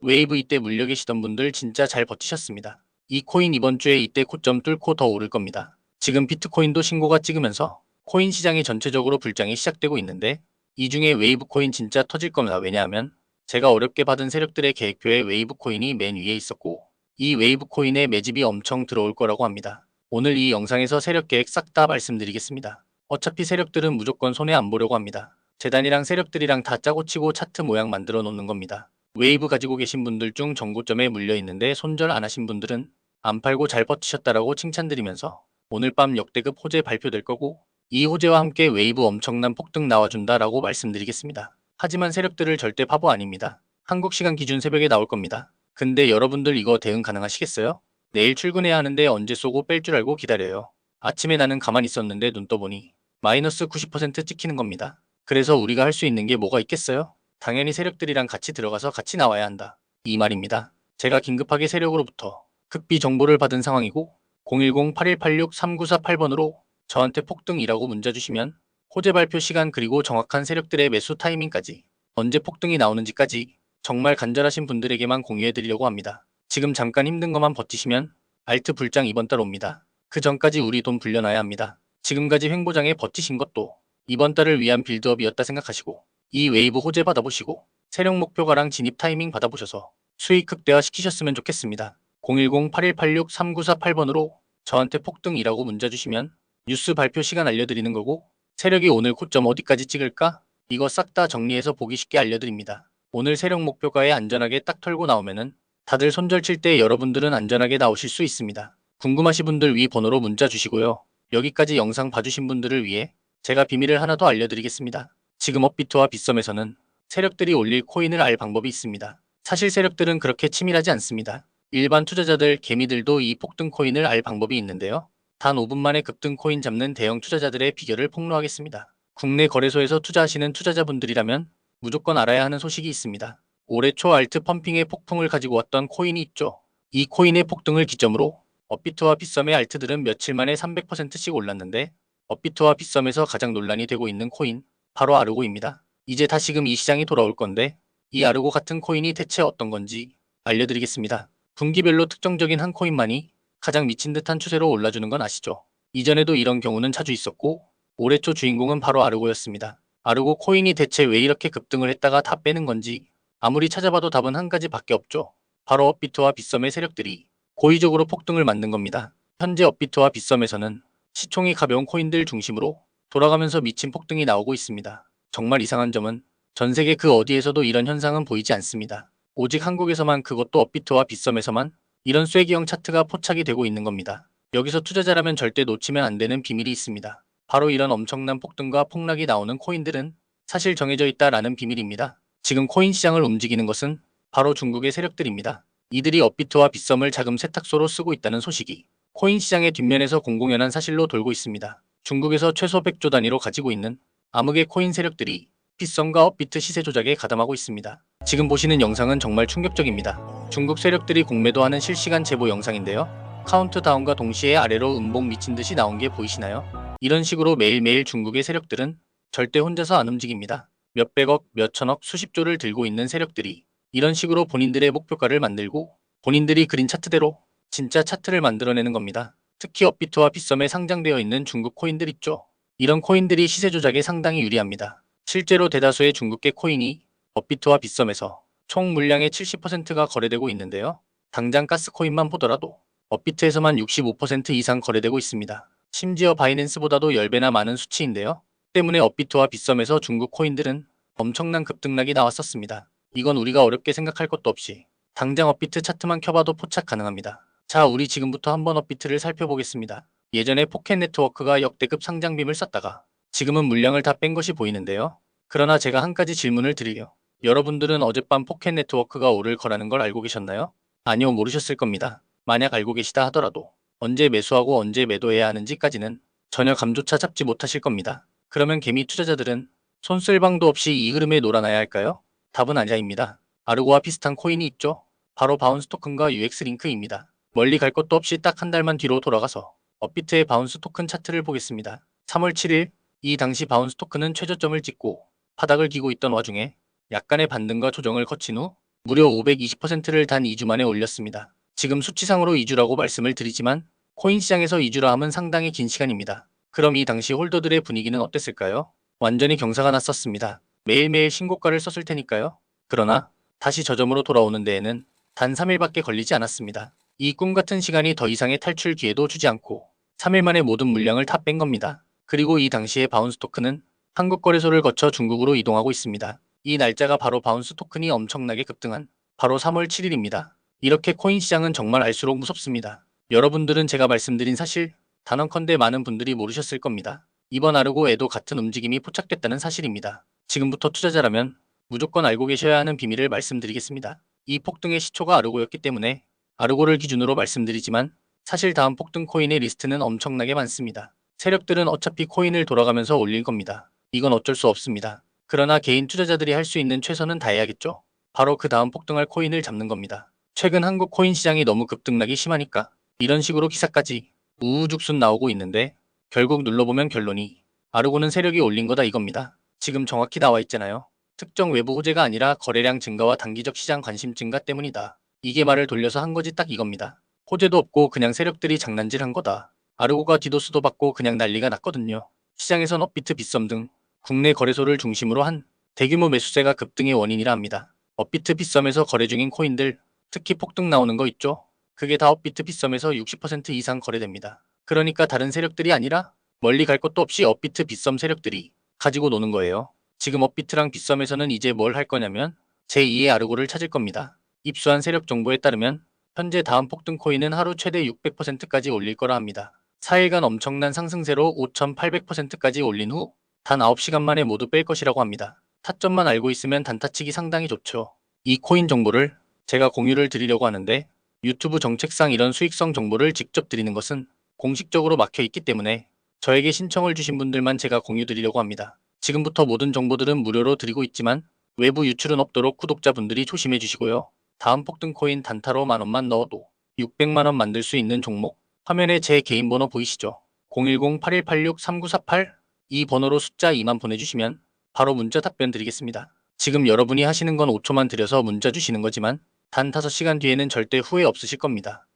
웨이브 이때 물려 계시던 분들 진짜 잘 버티셨습니다. 이 코인 이번 주에 이때 고점 뚫고 더 오를 겁니다. 지금 비트코인도 신고가 찍으면서 코인 시장이 전체적으로 불장이 시작되고 있는데 이 중에 웨이브 코인 진짜 터질 겁니다. 왜냐하면 제가 어렵게 받은 세력들의 계획표에 웨이브 코인이 맨 위에 있었고 이 웨이브 코인의 매집이 엄청 들어올 거라고 합니다. 오늘 이 영상에서 세력 계획 싹 다 말씀드리겠습니다. 어차피 세력들은 무조건 손해 안 보려고 합니다. 재단이랑 세력들이랑 다 짜고 치고 차트 모양 만들어 놓는 겁니다. 웨이브 가지고 계신 분들 중 정고점에 물려 있는데 손절 안 하신 분들은 안 팔고 잘 버티셨다라고 칭찬드리면서 오늘 밤 역대급 호재 발표될 거고 이 호재와 함께 웨이브 엄청난 폭등 나와준다라고 말씀드리겠습니다. 하지만 세력들을 절대 바보 아닙니다. 한국 시간 기준 새벽에 나올 겁니다. 근데 여러분들 이거 대응 가능하시겠어요? 내일 출근해야 하는데 언제 쏘고 뺄 줄 알고 기다려요. 아침에 나는 가만히 있었는데 눈 떠보니 마이너스 90% 찍히는 겁니다. 그래서 우리가 할 수 있는 게 뭐가 있겠어요? 당연히 세력들이랑 같이 들어가서 같이 나와야 한다. 이 말입니다. 제가 긴급하게 세력으로부터 극비 정보를 받은 상황이고 010-8186-3948번으로 저한테 폭등이라고 문자 주시면 호재 발표 시간 그리고 정확한 세력들의 매수 타이밍까지 언제 폭등이 나오는지까지 정말 간절하신 분들에게만 공유해 드리려고 합니다. 지금 잠깐 힘든 것만 버티시면 알트 불장 이번 달 옵니다. 그 전까지 우리 돈 불려놔야 합니다. 지금까지 횡보장에 버티신 것도 이번 달을 위한 빌드업이었다 생각하시고 이 웨이브 호재 받아보시고 세력 목표가랑 진입 타이밍 받아보셔서 수익 극대화 시키셨으면 좋겠습니다. 010-8186-3948번으로 저한테 폭등이라고 문자 주시면 뉴스 발표 시간 알려드리는 거고 세력이 오늘 고점 어디까지 찍을까? 이거 싹 다 정리해서 보기 쉽게 알려드립니다. 오늘 세력 목표가에 안전하게 딱 털고 나오면은 다들 손절 칠 때 여러분들은 안전하게 나오실 수 있습니다. 궁금하신 분들 위 번호로 문자 주시고요. 여기까지 영상 봐주신 분들을 위해 제가 비밀을 하나 더 알려드리겠습니다. 지금 업비트와 빗썸에서는 세력들이 올릴 코인을 알 방법이 있습니다. 사실 세력들은 그렇게 치밀하지 않습니다. 일반 투자자들, 개미들도 이 폭등 코인을 알 방법이 있는데요. 단 5분 만에 급등 코인 잡는 대형 투자자들의 비결을 폭로하겠습니다. 국내 거래소에서 투자하시는 투자자분들이라면 무조건 알아야 하는 소식이 있습니다. 올해 초 알트 펌핑의 폭풍을 가지고 왔던 코인이 있죠. 이 코인의 폭등을 기점으로 업비트와 빗썸의 알트들은 며칠 만에 300%씩 올랐는데 업비트와 빗썸에서 가장 논란이 되고 있는 코인 바로 아르고입니다. 이제 다시금 이 시장이 돌아올 건데 이 아르고 같은 코인이 대체 어떤 건지 알려드리겠습니다. 분기별로 특정적인 한 코인만이 가장 미친 듯한 추세로 올라주는 건 아시죠? 이전에도 이런 경우는 자주 있었고 올해 초 주인공은 바로 아르고였습니다. 아르고 코인이 대체 왜 이렇게 급등을 했다가 다 빼는 건지 아무리 찾아봐도 답은 한 가지밖에 없죠. 바로 업비트와 빗썸의 세력들이 고의적으로 폭등을 만든 겁니다. 현재 업비트와 빗썸에서는 시총이 가벼운 코인들 중심으로 돌아가면서 미친 폭등이 나오고 있습니다. 정말 이상한 점은 전 세계 그 어디에서도 이런 현상은 보이지 않습니다. 오직 한국에서만 그것도 업비트와 빗썸에서만 이런 쐐기형 차트가 포착이 되고 있는 겁니다. 여기서 투자자라면 절대 놓치면 안 되는 비밀이 있습니다. 바로 이런 엄청난 폭등과 폭락이 나오는 코인들은 사실 정해져 있다라는 비밀입니다. 지금 코인 시장을 움직이는 것은 바로 중국의 세력들입니다. 이들이 업비트와 빗썸을 자금 세탁소로 쓰고 있다는 소식이 코인 시장의 뒷면에서 공공연한 사실로 돌고 있습니다. 중국에서 최소 100조 단위로 가지고 있는 암흑의 코인 세력들이 빗썸과 업비트 시세 조작에 가담하고 있습니다. 지금 보시는 영상은 정말 충격적입니다. 중국 세력들이 공매도하는 실시간 제보 영상인데요. 카운트다운과 동시에 아래로 음봉 미친 듯이 나온 게 보이시나요? 이런 식으로 매일매일 중국의 세력들은 절대 혼자서 안 움직입니다. 몇백억, 몇천억, 수십조를 들고 있는 세력들이 이런 식으로 본인들의 목표가를 만들고 본인들이 그린 차트대로 진짜 차트를 만들어내는 겁니다. 특히 업비트와 빗썸에 상장되어 있는 중국 코인들 있죠. 이런 코인들이 시세 조작에 상당히 유리합니다. 실제로 대다수의 중국계 코인이 업비트와 빗썸에서 총 물량의 70%가 거래되고 있는데요. 당장 가스코인만 보더라도 업비트에서만 65% 이상 거래되고 있습니다. 심지어 바이낸스보다도 10배나 많은 수치인데요. 때문에 업비트와 빗썸에서 중국 코인들은 엄청난 급등락이 나왔었습니다. 이건 우리가 어렵게 생각할 것도 없이 당장 업비트 차트만 켜봐도 포착 가능합니다. 자, 우리 지금부터 한번 업비트를 살펴보겠습니다. 예전에 포켓 네트워크가 역대급 상장빔을 쐈다가 지금은 물량을 다 뺀 것이 보이는데요. 그러나 제가 한 가지 질문을 드리요. 여러분들은 어젯밤 포켓 네트워크가 오를 거라는 걸 알고 계셨나요? 아니요, 모르셨을 겁니다. 만약 알고 계시다 하더라도 언제 매수하고 언제 매도해야 하는지까지는 전혀 감조차 잡지 못하실 겁니다. 그러면 개미 투자자들은 손쓸 방도 없이 이 흐름에 놀아나야 할까요? 답은 아니아입니다. 아르고와 비슷한 코인이 있죠? 바로 바운스 토큰과 UX 링크입니다. 멀리 갈 것도 없이 딱 한 달만 뒤로 돌아가서 업비트의 바운스 토큰 차트를 보겠습니다. 3월 7일 이 당시 바운스 토큰은 최저점을 찍고 바닥을 기고 있던 와중에 약간의 반등과 조정을 거친 후 무려 520%를 단 2주 만에 올렸습니다. 지금 수치상으로 2주라고 말씀을 드리지만 코인 시장에서 2주라 함은 상당히 긴 시간입니다. 그럼 이 당시 홀더들의 분위기는 어땠을까요? 완전히 경사가 났었습니다. 매일매일 신고가를 썼을 테니까요. 그러나 다시 저점으로 돌아오는 데에는 단 3일밖에 걸리지 않았습니다. 이 꿈 같은 시간이 더 이상의 탈출 기회도 주지 않고 3일 만에 모든 물량을 다 뺀 겁니다. 그리고 이 당시에 바운스 토큰은 한국 거래소를 거쳐 중국으로 이동하고 있습니다. 이 날짜가 바로 바운스 토큰이 엄청나게 급등한 바로 3월 7일입니다. 이렇게 코인 시장은 정말 알수록 무섭습니다. 여러분들은 제가 말씀드린 사실 단언컨대 많은 분들이 모르셨을 겁니다. 이번 아르고에도 같은 움직임이 포착됐다는 사실입니다. 지금부터 투자자라면 무조건 알고 계셔야 하는 비밀을 말씀드리겠습니다. 이 폭등의 시초가 아르고였기 때문에 아르고를 기준으로 말씀드리지만 사실 다음 폭등 코인의 리스트는 엄청나게 많습니다. 세력들은 어차피 코인을 돌아가면서 올릴 겁니다. 이건 어쩔 수 없습니다. 그러나 개인 투자자들이 할 수 있는 최선은 다해야겠죠? 바로 그 다음 폭등할 코인을 잡는 겁니다. 최근 한국 코인 시장이 너무 급등락이 심하니까 이런 식으로 기사까지 우후죽순 나오고 있는데 결국 눌러보면 결론이 아르고는 세력이 올린 거다 이겁니다. 지금 정확히 나와 있잖아요. 특정 외부 호재가 아니라 거래량 증가와 단기적 시장 관심 증가 때문이다. 이게 말을 돌려서 한 거지 딱 이겁니다. 호재도 없고 그냥 세력들이 장난질 한 거다. 아르고가 디도스도 받고 그냥 난리가 났거든요. 시장에선 업비트 빗썸 등 국내 거래소를 중심으로 한 대규모 매수세가 급등의 원인이라 합니다. 업비트 빗썸에서 거래 중인 코인들, 특히 폭등 나오는 거 있죠? 그게 다 업비트 빗썸에서 60% 이상 거래됩니다. 그러니까 다른 세력들이 아니라 멀리 갈 것도 없이 업비트 빗썸 세력들이 가지고 노는 거예요. 지금 업비트랑 빗썸에서는 이제 뭘 할 거냐면 제2의 아르고를 찾을 겁니다. 입수한 세력 정보에 따르면 현재 다음 폭등 코인은 하루 최대 600%까지 올릴 거라 합니다. 4일간 엄청난 상승세로 5,800%까지 올린 후 단 9시간 만에 모두 뺄 것이라고 합니다. 타점만 알고 있으면 단타치기 상당히 좋죠. 이 코인 정보를 제가 공유를 드리려고 하는데 유튜브 정책상 이런 수익성 정보를 직접 드리는 것은 공식적으로 막혀 있기 때문에 저에게 신청을 주신 분들만 제가 공유 드리려고 합니다. 지금부터 모든 정보들은 무료로 드리고 있지만 외부 유출은 없도록 구독자분들이 조심해 주시고요. 다음 폭등 코인 단타로 만원만 넣어도 600만원 만들 수 있는 종목 화면에 제 개인 번호 보이시죠? 010-8186-3948 이 번호로 숫자 2만 보내주시면 바로 문자 답변 드리겠습니다. 지금 여러분이 하시는 건 5초만 들여서 문자 주시는 거지만 단 5시간 뒤에는 절대 후회 없으실 겁니다.